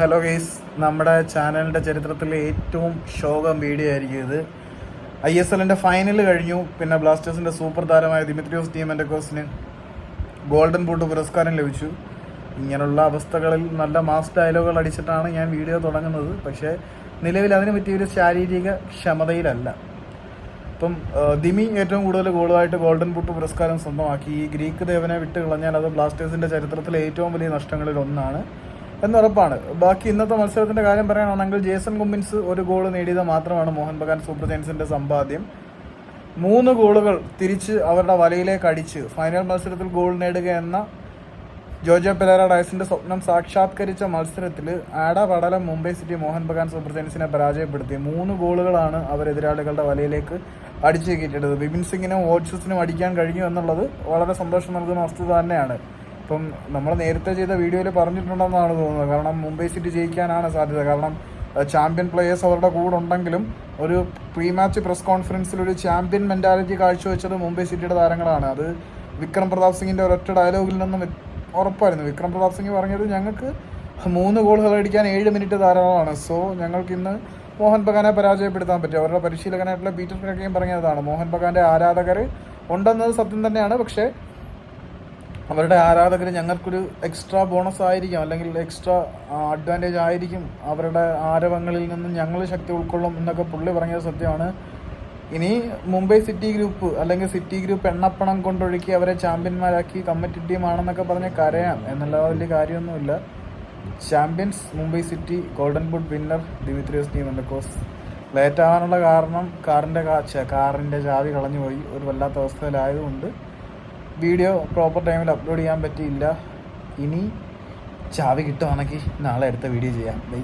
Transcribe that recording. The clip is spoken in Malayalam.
ഹലോ ഗെയ്സ് നമ്മുടെ ചാനലിന്റെ ചരിത്രത്തിലെ ഏറ്റവും ശോകം വീഡിയോ ആയിരിക്കും ഇത്. ഐ എസ് എല്ലിന്റെ ഫൈനൽ കഴിഞ്ഞു. പിന്നെ ബ്ലാസ്റ്റേഴ്സിന്റെ സൂപ്പർ താരമായ ദിമിത്രിയോസ് ടീമെൻഡക്കോസിന് ഗോൾഡൻ ബൂട്ട് പുരസ്കാരം ലഭിച്ചു. ഇങ്ങനെയുള്ള അവസ്ഥകളിൽ നല്ല മാസ് ഡയലോഗുകൾ അടിച്ചിട്ടാണ് ഞാൻ വീഡിയോ തുടങ്ങുന്നത്. പക്ഷേ നിലവിൽ അതിന് പറ്റിയൊരു ശാരീരിക ക്ഷമതയിലല്ല. ഇപ്പം ദിമി ഏറ്റവും കൂടുതൽ ഗോളുമായിട്ട് ഗോൾഡൻ ബൂട്ട് പുരസ്കാരം സ്വന്തമാക്കി. ഈ ഗ്രീക്ക് ദേവനെ വിട്ട് കളഞ്ഞാൽ അത് ബ്ലാസ്റ്റേഴ്സിന്റെ ചരിത്രത്തിലെ ഏറ്റവും വലിയ നഷ്ടങ്ങളിൽ ഒന്നാണ്. എന്നുറപ്പാണ്. ബാക്കി ഇന്നത്തെ മത്സരത്തിന്റെ കാര്യം പറയുകയാണെങ്കിൽ ജേസൺ കുമ്മിൻസ് ഒരു ഗോൾ നേടിയത് മാത്രമാണ് മോഹൻ ബഗാൻ സൂപ്പർ ജയൻസിന്റെ സമ്പാദ്യം. മൂന്ന് ഗോളുകൾ തിരിച്ച് അവരുടെ വലയിലേക്ക് അടിച്ച് ഫൈനൽ മത്സരത്തിൽ ഗോൾ നേടുക എന്ന ജോജോ പെരാര ഡയസിന്റെ സ്വപ്നം സാക്ഷാത്കരിച്ച മത്സരത്തിൽ ആട പടലം മുംബൈ സിറ്റി മോഹൻ ബഗാൻ സൂപ്പർ ജയൻസിനെ പരാജയപ്പെടുത്തി. മൂന്ന് ഗോളുകളാണ് അവർ എതിരാളികളുടെ വലയിലേക്ക് അടിച്ചു കയറ്റിയത് ബിപിൻ സിംഗിനും അടിക്കാൻ കഴിഞ്ഞു എന്നുള്ളത് വളരെ സന്തോഷം നൽകുന്ന വസ്തുത തന്നെയാണ്. ഇപ്പം നമ്മൾ നേരത്തെ ചെയ്ത വീഡിയോയിൽ പറഞ്ഞിട്ടുണ്ടെന്നാണ് തോന്നുന്നത്. കാരണം മുംബൈ സിറ്റി ജയിക്കാനാണ് സാധ്യത. കാരണം ചാമ്പ്യൻ പ്ലേയേഴ്സ് അവരുടെ കൂടെ ഉണ്ടെങ്കിലും ഒരു പ്രീ മാച്ച് പ്രസ് കോൺഫറൻസിൽ ഒരു ചാമ്പ്യൻ മെന്റാലിറ്റി കാഴ്ചവെച്ചത് മുംബൈ സിറ്റിയുടെ താരങ്ങളാണ്. അത് വിക്രം പ്രതാപ് സിംഗിന്റെ ഒരൊറ്റ ഡയലോഗിൽ നിന്നും ഉറപ്പായിരുന്നു. വിക്രം പ്രതാപ് സിംഗ് പറഞ്ഞത് ഞങ്ങൾക്ക് മൂന്ന് ഗോളുകൾ അടിക്കാൻ ഏഴ് മിനിറ്റ് ധാരാളമാണ്. സോ ഞങ്ങൾക്ക് ഇന്ന് മോഹൻ ബഗാനെ പരാജയപ്പെടുത്താൻ പറ്റും. അവരുടെ പരിശീലകനായിട്ടുള്ള പീറ്റർ ക്രക്കയും പറഞ്ഞതാണ് മോഹൻ ബഗാന്റെ ആരാധകർ ഉണ്ടെന്നത് സത്യം തന്നെയാണ്. പക്ഷേ അവരുടെ ആരാധകർ ഞങ്ങൾക്കൊരു എക്സ്ട്രാ ബോണസ് ആയിരിക്കും അല്ലെങ്കിൽ എക്സ്ട്രാ അഡ്വാന്റേജ് ആയിരിക്കും അവരുടെ ആരവങ്ങളിൽ നിന്നും ഞങ്ങൾ ശക്തി ഉൾക്കൊള്ളും എന്നൊക്കെ പുള്ളി പറഞ്ഞത് സത്യമാണ്. ഇനി മുംബൈ സിറ്റി ഗ്രൂപ്പ് അല്ലെങ്കിൽ സിറ്റി ഗ്രൂപ്പ് എണ്ണപ്പണം കൊണ്ടൊഴുക്കി അവരെ ചാമ്പ്യന്മാരാക്കി കമ്മിറ്റി ടീമാണെന്നൊക്കെ പറഞ്ഞ് കരയാം എന്നുള്ള വലിയ കാര്യമൊന്നുമില്ല. Champions Mumbai city golden boot winner Dimitrios team എന്റെ കോസ് ലേറ്റ് ആവാനുള്ള കാരണം കാറിന്റെ കാറിന്റെ ചാവി കളഞ്ഞുപോയി ഒരു വല്ലാത്ത അവസ്ഥയിലായതുകൊണ്ട് വീഡിയോ പ്രോപ്പർ ടൈമിൽ അപ്ലോഡ് ചെയ്യാൻ പറ്റിയില്ല. ഇനി ചാവി കിട്ടുവാണെങ്കിൽ നാളെ അടുത്ത വീഡിയോ ചെയ്യാം. ബൈ.